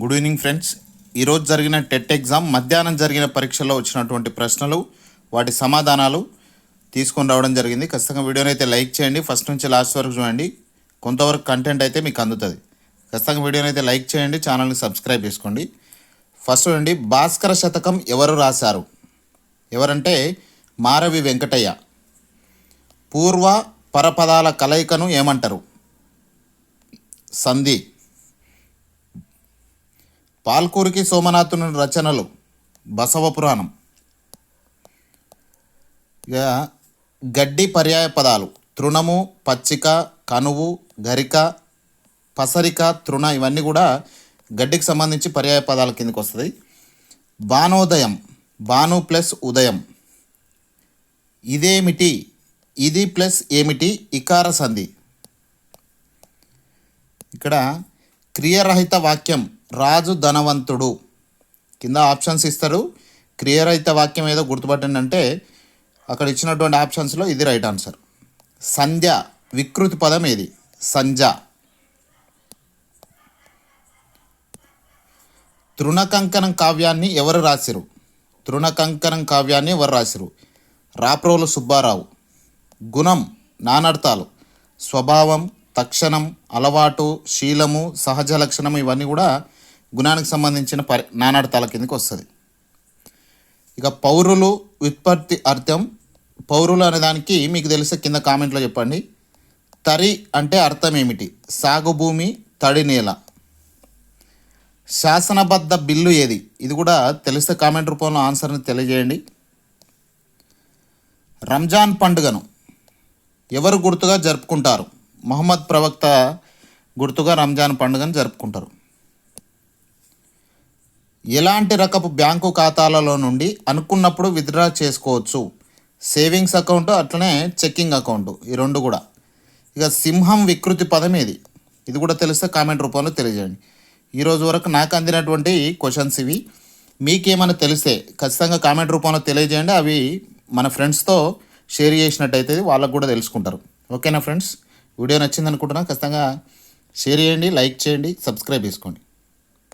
Good evening friends ఈరోజు జరిగిన TET exam మధ్యాహ్నం జరిగిన పరీక్షలో వచ్చినటువంటి ప్రశ్నలు వాటి సమాధానాలు తీసుకొని రావడం జరిగింది. ఖచ్చితంగా వీడియోని అయితే లైక్ చేయండి. ఫస్ట్ నుంచి లాస్ట్ వరకు చూడండి. కొంతవరకు కంటెంట్ అయితే మీకు అందుతుంది. ఖచ్చితంగా వీడియోని అయితే లైక్ చేయండి. ఛానల్ని సబ్స్క్రైబ్ చేసుకోండి. ఫస్ట్ చూడండి. భాస్కర శతకం ఎవరు రాశారు? ఎవరంటే మారవి వెంకటయ్య. పూర్వ పరపదాల కలయికను ఏమంటారు? సంధి. పాల్కూరికి సోమనాథుని రచనలు బసవ పురాణం. ఇక గడ్డి పర్యాయ పదాలు. తృణము పచ్చిక కనువు గరిక పసరిక తృణ ఇవన్నీ కూడా గడ్డికి సంబంధించి పర్యాయ పదాల కిందకి వస్తుంది. బాణోదయం బాను ప్లస్ ఉదయం. ఇదేమిటి? ఇది ప్లస్ ఏమిటి? ఇకార సంధి. ఇక్కడ క్రియరహిత వాక్యం రాజు ధనవంతుడు. కింద ఆప్షన్స్ ఇస్తారు. క్రియరహిత వాక్యం ఏదో గుర్తుపట్టండి అంటే అక్కడ ఇచ్చినటువంటి ఆప్షన్స్లో ఇది రైట్ ఆన్సర్. సంధ్య వికృతి పదం ఏది? సంజ తృణకంకణం కావ్యాన్ని ఎవరు రాసిరు? తృణకంకణం కావ్యాన్ని ఎవరు రాసిరు? రాప్రోలు సుబ్బారావు. గుణం నానర్థాలు. స్వభావం తక్షణం అలవాటు శీలము సహజ లక్షణం ఇవన్నీ కూడా గుణానికి సంబంధించిన పరి నానార్థాల కిందకి వస్తుంది. ఇక పౌరులు ఉత్పత్తి అర్థం పౌరులు అనే దానికి మీకు తెలిసే కింద కామెంట్లో చెప్పండి. తరి అంటే అర్థం ఏమిటి? సాగు భూమి తడి నేల. శాసనబద్ధ బిల్లు ఏది? ఇది కూడా తెలిస్తే కామెంట్ రూపంలో ఆన్సర్ని తెలియజేయండి. రంజాన్ పండుగను ఎవరు గుర్తుగా జరుపుకుంటారు? మహమ్మద్ ప్రవక్త గుర్తుగా రంజాన్ పండుగను జరుపుకుంటారు. ఎలాంటి రకపు బ్యాంకు ఖాతాలలో నుండి అనుకున్నప్పుడు విత్డ్రా చేసుకోవచ్చు? సేవింగ్స్ అకౌంట్ అట్లనే చెక్కింగ్ అకౌంట్ ఈ రెండు కూడా. ఇక సింహం వికృతి పదం ఏది ఇది కూడా తెలిస్తే కామెంట్ రూపంలో తెలియజేయండి. ఈరోజు వరకు నాకు అందినటువంటి క్వశ్చన్స్ ఇవి. మీకేమైనా తెలిస్తే ఖచ్చితంగా కామెంట్ రూపంలో తెలియజేయండి. అవి మన ఫ్రెండ్స్తో షేర్ చేసినట్టయితే వాళ్ళకు కూడా తెలుసుకుంటారు. ఓకేనా ఫ్రెండ్స్? వీడియో నచ్చింది అనుకుంటున్నా ఖచ్చితంగా షేర్ చేయండి లైక్ చేయండి సబ్స్క్రైబ్ చేసుకోండి.